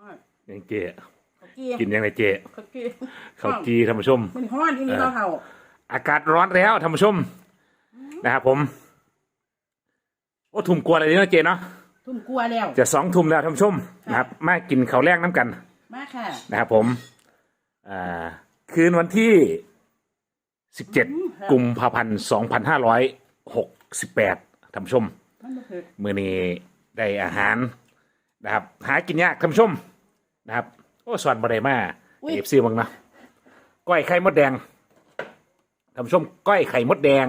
ฮ้อนยังเจเขากี้กินยังไงเจเขากี้ข้าวจีท่านผู้ชม มันฮ้อนที่นี่เราเท่าอากาศร้อนแล้วท่านผู้ชม นะครับผม โอ้ทุ่มกลัวอะไรนี่เนาะเจเนาะทุ่มกลัวแล้ว จะสองทุ่มแล้วท่านผู้ชมนะครับ มากินข้าวแรกน้ำกัน มาค่ะ นะครับผม อ่า คืนวันที่สิบเจ็ดกุมภาพันธ์สองพันห้าร้อยหกสิบแปดท่านผู้ชมมันบ่เผ็ดมื่อนี้ได้อาหาร นะครับ หากินยากท่านผู้ชมนะครับ โอ้สอนบไดมาเอฟซีบังเนาะก้อยไข่มดแดงท่านผู้ชมก้อยไข่มดแดง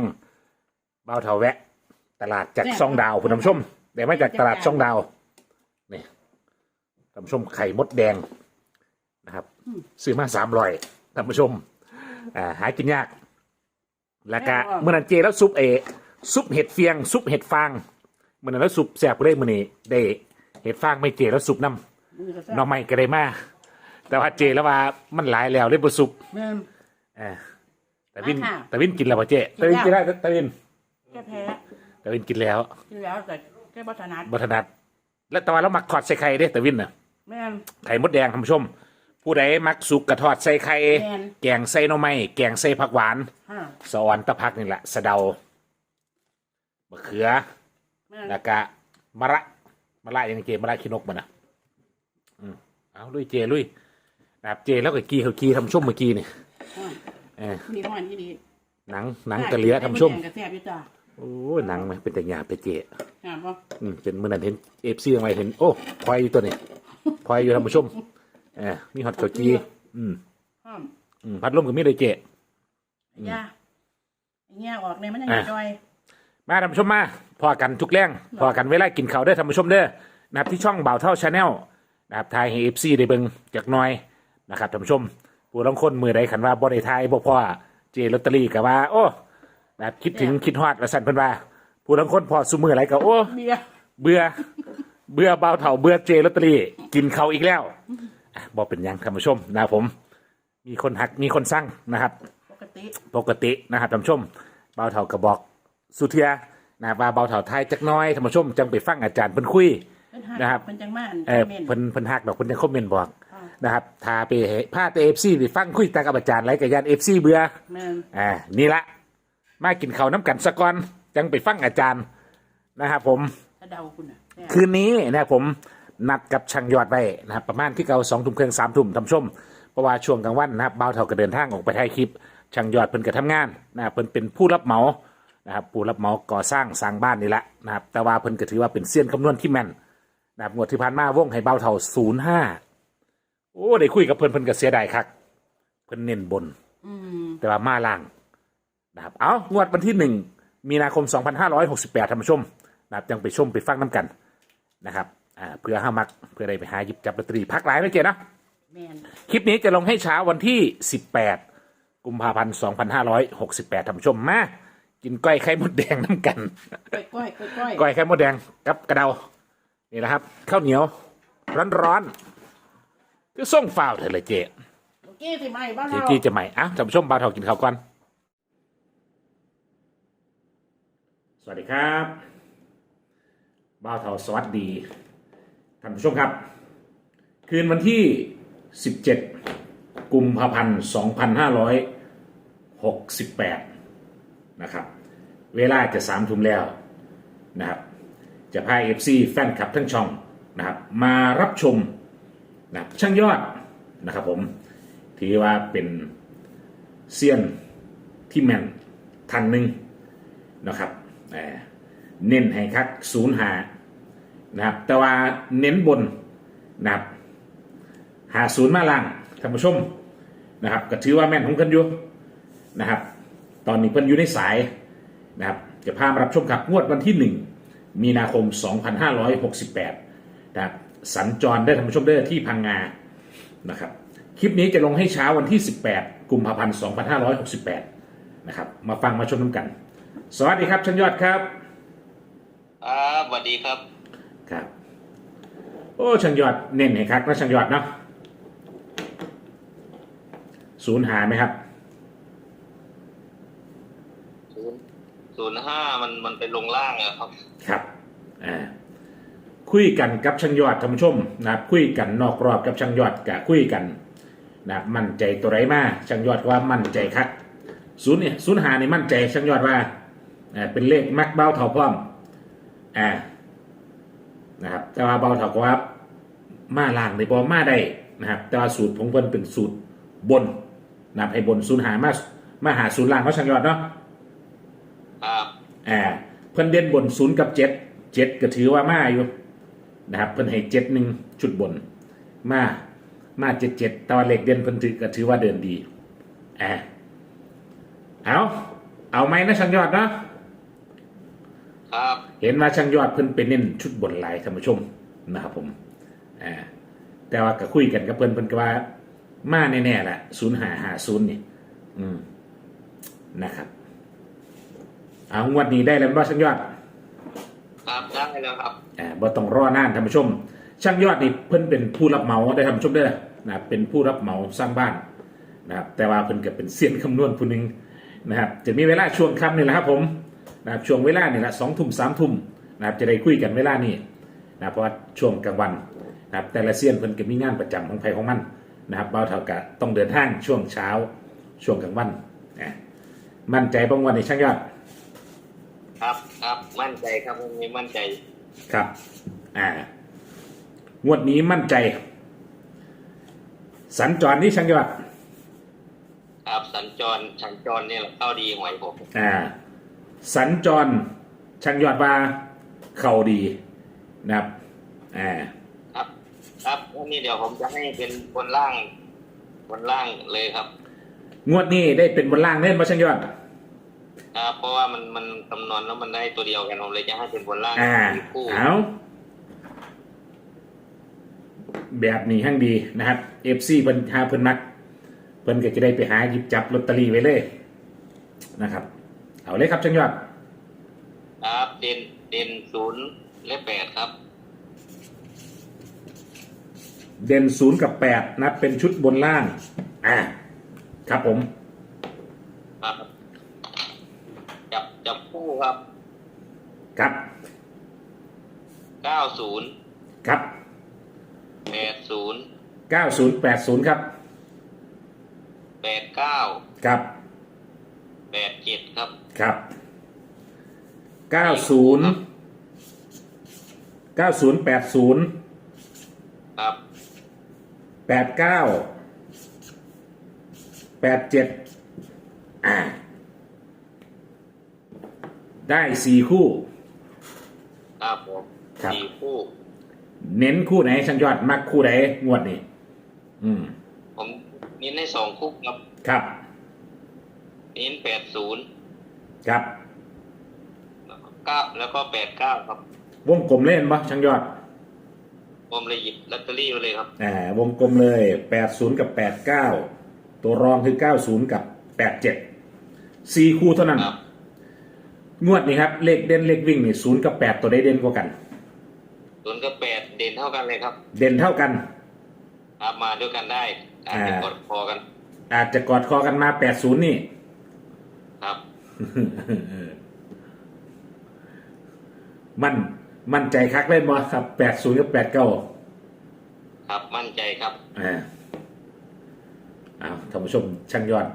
เบาเถาแวะ ตลาดจากซองดาวคุณท่านผู้ชมได้มาจากตลาดซองดาวนี่ท่านผู้ชมไข่มดแดงนะครับ ซื้อมาสามร้อยท่านผู้ชมอ่าหากินยาก แล้วก็เมื่อนั้นเจแล้วซุปเอซุปเห็ดเฟียง ซุปเห็ดฟางเมื่อนั้นแล้วซุปแซ่บเลยมื่อนี้ได้ เห็ดฟางไม่เจแล้วซุปน้มือก็แซ่ำหน้องไม่ก็ได้มาแต่ว่าเจแล้วว่ามันหลายแล้วเลยบ่ซุปแม่นอ่าแต่วินมาค่ะแต่วินกินแล้วป่ะเจแต่วินกิกินนแล้ได้วแต่วินแก้แพ้แต่วินกินแล้วกินแล้วแต่แก้บัถนัดบัถนัดแล้วแต่ว่าเรามักทอดใส่ไข่เด้แต่วินน่ะ แม่น ไข่มดแดงท่านผู้ชม ผู้ใดมักสุกกระทอดใส่ไข่ แม่น แกงใส่หน่อไม้แกงใส่ผักหวานฮะสะออนตะพักนี่แหละสะเดามะเขือแม่นแล้วก็มะระ มะระยังเจมะระขี้นกมันนะอืมเอาลุยเจลุยนะครับเจแล้วก็กีเขากีทำชุ่มเมื่อกี้นี่ฮ้อนเออนี่ฮ้อนที่ดีหนังหนังกระเหลือทำชุ่มไอ้ดแดงกระแซ่บอยู่จ้ะโอ้ยหนังไหมเป็นแต่หยาบแต่เจหาบ่อืมเป็นเมื่อนั้นเห็นเอฟซีอะไรเห็นโอ้พลอยอยู่ตัวนี้พลอยอยู่ทำชุ่มเออมีฮอตเขากีอืมฮ้อนอืมพัดลมก็มีเลยเจยาไอ้เงี้ยออกเนี่ยมันยังอะจอย มาท่านผู้ชมมาพอกันทุกแรงพอกันเวลากินข้าวเด้อท่านผู้ชมเด้อนะครับที่ช่องบ่าวเท่าชาแนลนะครับทายให้เอฟซีได้เบิ่งจากหน้อยนะครับท่านผู้ชมผู้ลางคนมือใดขันว่าบ่ได้ทายบ่พ่อเจลอตเตอรี่ก็ว่า โอ้นะครับคิดถึงคิดฮอดว่าสั่นเพิ่นว่าผู้ลางคนพอซุมืออะไรก็โอ้ เบียร์เบื่อ เบื่อบ่าวเท่าเบื่อเจลอตเตอรี่กินข้าวอีกแล้วอะบ่เป็นหยังท่านผู้ชมนะครับผม มีคนหักมีคนสั่งนะครับ ปกติ ปกตินะครับท่านผู้ชมเบาเถากระบอก สุเทียนะครับว่าเบาเถาไทยจักหน้อยท่านผู้ชมจังไปฟังอาจารย์เพิ่นคุย เพิ่นหักนะครับ เพิ่นจังมาอันเออคอมเมนต์ เพิ่นเพิ่นฮักดอกเพิ่นจะคอมเมนต์บอกอ่า นะครับทาไปให้พาแต่เอฟซีไปฟังคุยตากับอาจารย์ไรกับยานเอฟซีเบื่อแม่นอ่านี่ละมากินข้าวน้ำกันสะก่อนจังไปฟังอาจารย์นะครับผม ถ้าเดาคุณน่ะแม่นคืนนี้นะครับผมนัดกับช่างยอดไว้นะครับประมาณที่เก่าสองทุ่มครึ่งสามทุ่มทำชมเพราะว่าช่วงกลางวันนะครับบ่าวเท่าก็เดินทางออกไปถ่ายคลิปช่างยอดเพิ่นก็ทำงานนะครับเพิ่นเป็นผู้รับเหมา นะครับผู้รับเหมาก่อสร้างสร้างบ้านนี่แหละนะครับ แต่ว่าเพิ่นก็ถือว่าเป็นเซียนคำนวณที่แม่นนะครับงวดที่ผ่านมาวงให้บ่าวเท่าศูนย์ห้าโอ้ได้คุยกับเพิ่นเพิ่นก็เสียดายคักเพิ่นเน้นบนอืมแต่ว่ามาล่างนะครับเอางวดวันที่หนึ่งมีนาคม 2568ท่านผู้ชมนะครับยังไปชมไปฟังน้ำกันนะครับอ่าเพื่อห้ามักเพื่อได้ไปหาหยิบจับลอตเตอรี่พักหลายไม่เจนะแม่นคลิปนี้จะลงให้เช้าวันที่ 18 กุมภาพันธ์ 2568ท่านผู้ชมมา กินก้อยไข่มดแดงน้ำกันก้อยก้อยก้อยก้อยไข่มดแดงกับกระเดานี่นะครับข้าวเหนียว ร้อนๆคือส่งฝ่าวเถอะเลยเจโอเคสิไหมบ้านเจเราจี้จะใหม่อะท่านผู้ชมบาวทองกินข้าวก่อนสวัสดีครับบ้าวเทาสวัสดีท่านผู้ชมครับ คืนวันที่ 17 กุมภาพันธ์ 2568 นะครับ เวลาจะสามทุ่มแล้วนะครับ จะพาเอฟซีแฟนคลับทั้งช่องนะครับมารับชมนะครับช่างยอดนะครับผมถือว่าเป็นเซียนที่แม่นทันหนึ่งนะครับเอ่อเน้นให้คักศูนย์หานะครับแต่ว่าเน้นบนนะครับหาศูนย์มาล่างท่านผู้ชมนะครับก็ถือว่าแม่นของกันอยู่นะครับ ตอนนี้เพิ่นอยู่ในสายนะครับจะพามารับชมครับงวดวันที่ 1 มีนาคม 2568นะครับสัญจรได้ท่านผู้ชมได้ที่พังงานะครับคลิปนี้จะลงให้เช้าวันที่ 18 กุมภาพันธ์ 2568 นะครับ มาฟังมาชมน้ำกัน สวัสดีครับชันยอดครับครับสวัสดีครับ ครับ โอ้ชันยอดเน้นให้ครับนะชันยอดเนาะศูนย์หายไหมครับ ศูนย์ห้ามันมันเป็นลงล่างอะครับ ครับอ่าคุยกันกับช่างยอดท่านผู้ชมนะครับคุยกันนอกรอบกับช่างยอดกะคุยกันนะครับมั่นใจตัวไรมาช่างยอดว่ามั่นใจครับศูนย์เนี่ยศูนย์หานี่มั่นใจช่างยอดว่าอ่าเป็นเลขมักเบ้าเท่าพร้อมอ่านะครับแต่ว่าเบ้าเท่าก็ว่ามาล่างในบอมาได้นะครับ แต่ว่าสูตรของเพิ่นเป็นสูตรบนนะครับให้บนศูนย์หามามาหาศูนย์ล่างเขาช่างยอดเนาะ อ่าเพิ่นเด่นบนศูนย์กับเจ็ดเจ็ดก็ถือว่ามาอยู่นะครับเพิ่นให้เจ็ดหนึ่งชุดบน มามาเจ็ดเจ็ดแต่ว่าเลขเด่นเพิ่นถือก็ถือว่าเดินดีอ่าเอาเอาไหมนะช่างยอดเนาะครับเห็นว่าช่างยอดเพิ่นเป็นเน้นชุดบนหลายท่านผู้ชมนะครับผมอ่าแต่ว่าก็คุยกันกับเพิ่นเพิ่นก็ว่ามาแน่ๆแหละศูนย์หาหาศูนย์นี่อืมนะครับ เอางวดนี้ได้แล้วบ่ช่างยอดครับได้แล้วครับอ่าบ่ต้องรอนานท่านผู้ชม ช่างยอดนี่เพิ่นเป็นผู้รับเหมาได้ท่านผู้ชมเด้อนะครับเป็นผู้รับเหมาสร้างบ้านนะครับแต่ว่าเพิ่นก็เป็นเซียนคำนวณผู้หนึงนะครับจะมีเวลาช่วงค่ำนี่แหละครับผมนะครับช่วงเวลานี่แหละสองทุ่มสามทุ่มนะครับจะได้คุยกันเวลานี้นะเพราะว่าช่วงกลางวันนะครับแต่ละเซียนเพิ่นก็มีงานประจำของไผของมันนะครับเบาเท่ากับต้องเดินทางช่วงเช้าช่วงกลางวันนะมั่นใจบ้างวันในช่างยอด ครับครับมั่นใจครับวันนี้มั่นใจครับ อ่างวดนี้มั่นใจ สัญจรที่ช่างยอดครับสัญจรสัญจรเนี่ยเข้าดีหวยผมอ่า สัญจรช่างยอดว่าเข่าดีนะครับอ่าครับครับวันนี้เดี๋ยวผมจะให้เป็นบนล่างบนล่างเลยครับ งวดนี้ได้เป็นบนล่างเล่นมาช่างยอด ครับ เพราะว่ามันมันคำนวณแล้วมันได้ตัวเดียวกันผมเลยจะให้เป็นบนล่างอ่ามีคู่เอาแบบนี้หั่งดีนะครับเอฟซีเพิ่นหาเพิ่นมัก เพิ่นก็จะได้ไปหาหยิบจับลอตเตอรี่ไว้เลยนะครับ เอาเลยครับช่างยอดครับเด่นเด่นศูนย์และแปดครับ เด่นศูนย์กับแปดนับเป็นชุดบนล่าง อ่า ครับผม ครับ จับจับคู่ครับครับเก้าศูนย์ครับแปดศูนย์เก้าศูนย์แปดศูนย์ครับแปดเก้าครับแปดเจ็ดครับครับเก้าศูนย์เก้าศูนย์แปดศูนย์ครับแปดเก้าแปดเจ็ดอ่า ได้สี่คู่ ครับผมครับ สี่คู่ เน้นคู่ไหนช่างยอดมักคู่ไหนงวดนี้อืม ผมนิ้นให้สองคู่ครับ ครับนิ้นแปดศูนย์ครับเก้าแล้วก็แปดเก้าครับ วงกลมเล่นปะช่างยอดผมเลยหยิบลอตเตอรี่มาเลยครับ อ่าวงกลมเลยแปดศูนย์กับแปดเก้าตัวรองคือเก้าศูนย์กับแปดเจ็ดสี่คู่เท่านั้น ครับ งวดนี้ครับ เลขเด่นเลขวิ่งนี่ศูนย์กับแปดตัวได้เด่นกว่ากัน ศูนย์กับแปดเด่นเท่ากันเลยครับเด่นเท่ากัน ครับมาด้วยกันได้อาจจะอ่ากดคอกันอาจจะกอดคอกันมาแปดศูนย์นี่ ครับ มันมั่นใจคักเล่นบอครับแปดศูนย์กับแปดเก้าครับมั่นใจครับอ่าอ้าวท่านผู้ชมช่างยอด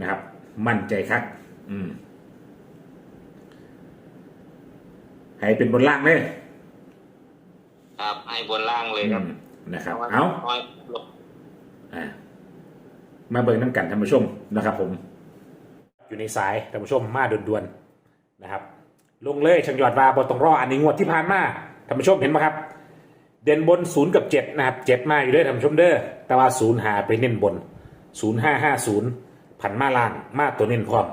นะครับ มั่นใจคัก อืม ให้เป็นบนล่างเลยครับให้บนล่างเลยครับอืมนะครับพระว่เอาน้อยลงอ่ามาเบิ่งน้ำกันท่านผู้ชมนะครับ ผม อยู่ในสายท่านผู้ชมมาด่วนๆนะครับ ลงเลยช่างยอดว่าบอต้องรออันนี้งวดที่ผ่านมาท่านผู้ชมเห็นไหมครับ เด่นบนศูนย์กับเจ็ดนะครับเจ็ดมาอยู่ด้วยท่านผู้ชมเด้อแต่ว่าศูนย์หาไปเน้นบนศูนย์ห้าห้าศูนย์ผันมาล่างมาตัวเน้นพร้อม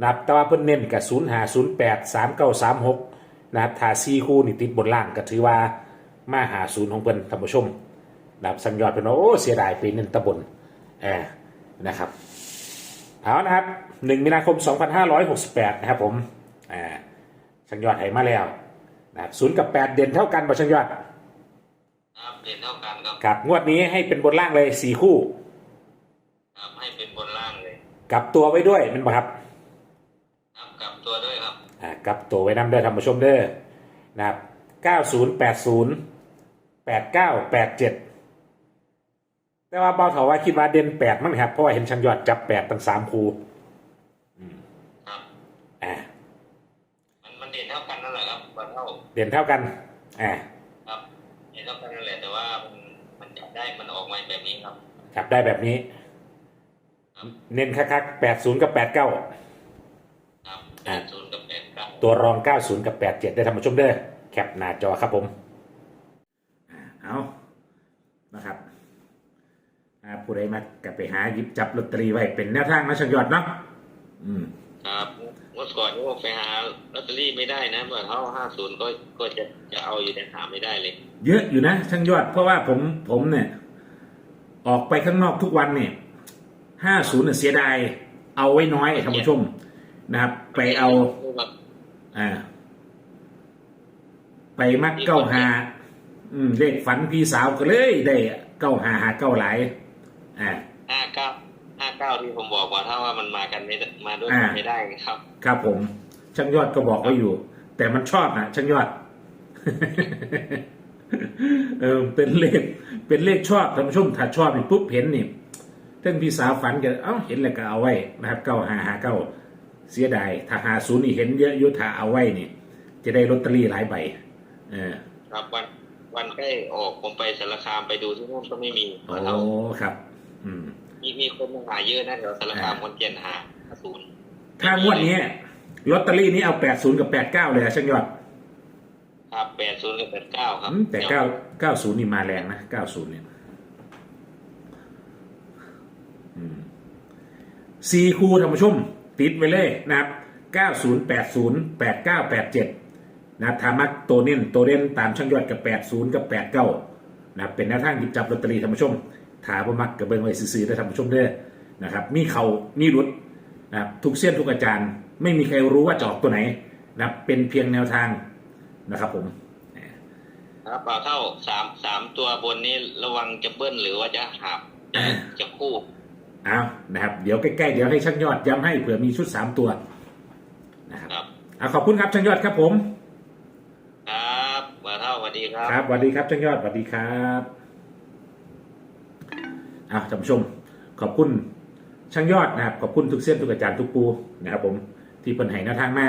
นะครับแต่ว่าเพิ่นเน้นกับศูนย์หาศูนย์แปดสามเก้าสามหก นะครับทาซีคู่นี่ติดบนล่างก็ถือว่ามาหาศูนย์ของเพิ่นท่านผู้ชมนะครับสัญยอดเป็นว่าโอ้เสียดายไปเน้นตะบนแอนะครับเอานะครับหนึ่งมีนาคม 2568 นะครับผมอ่าสัญยอดให้มาแล้วนะครับศูนย์กับแปดเด่นเท่ากันบ่สัญยอดครับเด่นเท่ากันครับครับงวดนี้ให้เป็นบนล่างเลยสี่คู่ครับให้เป็นบนล่างเลยกลับตัวไว้ด้วยแมันบ่ครับครับ ครับตัวไว้นำเด้อท่านผู้ชมเด้อนะครับ90 80 89 87 แต่ว่าเบาเถาว่าคิดว่าเด่น8มั้งครับ เพราะว่าเห็นชังยอดจับ 8 ตั้ง 3 คูครับอ่ามันเด่นเท่ากันนั่นแหละครับมันเท่าเด่นเท่ากันอ่าครับเด่นเท่ากันนั่นแหละแต่ว่ามันมันจับได้มันออกมาแบบนี้ครับ จับได้แบบนี้ เน้นคักๆแปดศูนย์กับ 89ครับ80 ตัวรอง 90 กับ 87 ได้ทำมาชมเด้อแคปหน้าจอครับผมอ่าเอานะครับอ่าผู้ใดมากับไปหาหยิบจับลอตเตอรี่ไว้เป็นแนวทางนะช่างยอดเนาะอืมครับเมื่อก่อนนี่ผมไปหาลอตเตอรี่ไม่ได้นะเมื่อเท่าห้าศูนย์ก็ก็จะจะเอาอยู่แต่หาไม่ได้เลย เยอะอยู่นะช่างยอด เพราะว่าผมผมเนี่ย ออกไปข้างนอกทุกวันเนี่ย50เนี่ยเสียดาย เอาไว้น้อยท่านผู้ชมนะครับ ไปเอา อ่า ไปมักเก้าหาอืมเลขฝันพี่สาวก็เลยได้เก้าหาหาเก้าหลายอ่าห้าเก้าห้าเก้าที่ผมบอกว่าถ้าว่ามันมากันไม่ได้มาด้วยอ่ากันไม่ได้ครับ ครับผม ช่างยอดก็บอกไว้อยู่ แต่มันชอบนะช่างยอดเออเป็นเลขเป็นเลขชอบท่านผู้ชมถ้าชอบนี่ปุ๊บเห็นนี่ท่านพี่สาวฝันกันเอ้าเห็นแล้วก็เอาไว้นะครับเก้าหาหาเก้า เสียดายถ้าหาศูนย์นี่เห็นเยอะอยุถ้าเอาไว้นี่ จะได้ลอตเตอรี่หลายใบเออครับวันวันใกล้ออกผมไปสารคามไปดูที่นู่นก็ไม่มีโอ้เท่าครับ อืม มีมีคนมาหาเยอะนะแถวสารคามคนเกียนหาศูนย์ถ้างวดนี้ลอตเตอรี่นี้เอาแปดศูนย์กับแปดเก้าเลยอะช่างยอดครับแปดศูนย์กับแปดเก้าครับอืมแต่เก้าเก้าศูนย์นี่มาแรงนะเก้าศูนย์เนี่ยอืมสี่คู่ท่านผู้ชม ติดไว้เลยนะครับเก้าศูนย์แปดศูนะครับทามักตัวเน้นตัวเด่นตามช่างยอดกับแปดศูนย์กับแปดเก้านะครับเป็นแนวทางหยิบจับลอตเตอรี่ท่านผู้ชมถาบ่มักกับเบิ้งไว้ซื้อๆได้ท่านผู้ชมเด้อนะครับ มีเขามีรุดนะครับทุกเส้นทุกอาจารย์ ไม่มีใครรู้ว่าจะออกตัวไหนนะครับเป็นเพียงแนวทางนะครับผมครับเปล่าเท่าสามสามตัวบนนี้ระวังจะเบิ้ลหรือว่าจะหับจะคู่ เอานะครับ เดี๋ยวใกล้ๆเดี๋ยวให้ช่างยอดย้ำให้เผื่อมีชุดสามตัวนะครับครับ เอาขอบคุณครับช่างยอดครับผม ครับเปล่าเท่าสวัสดีครับ ครับสวัสดีครับช่างยอดสวัสดีครับเอาท่านผู้ชม ขอบคุณช่างยอดนะครับ ขอบคุณทุกเส้นทุกอาจารย์ทุกปูนะครับผมที่เพิ่นให้แนวทางแม่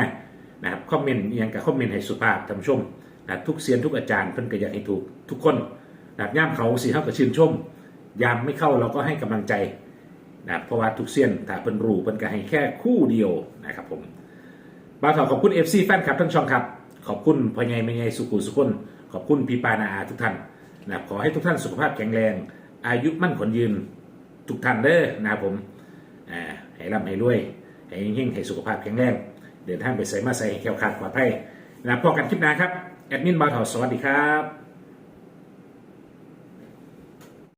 นะครับคอมเมนต์อิหยังกับคอมเมนต์ให้สุภาพท่านผู้ชมนะครับทุกเสียนทุกอาจารย์เพิ่นก็อยากให้ถูกทุกคนนะครับย่ามเขาสีเท่ากับชื่นชมยามไม่เข้าเราก็ให้กำลังใจ นะครับเพราะว่าทุกเสี้ยนถ้าเพิ่นรูเพิ่นก็ให้แค่คู่เดียวนะครับผมบ่าวถอขอบคุณ FC แฟนคลับทั้งช่องครับ ขอบคุณพ่อใหญ่แม่ใหญ่สุขุสุคนขอบคุณพี่ปานาอาทุกท่านนะครับขอให้ทุกท่านสุขภาพแข็งแรง อายุมั่นขวัญยืนทุกท่านเด้อนะครับผมให้ร่ำให้รวยให้เฮงๆให้สุขภาพแข็งแรงเดินทางไปใส่มาใส่ให้แคล้วคลาดปลอดภัยนะครับพอกันคลิปหน้าครับ แอดมินบ่าวถอสวัสดีครับ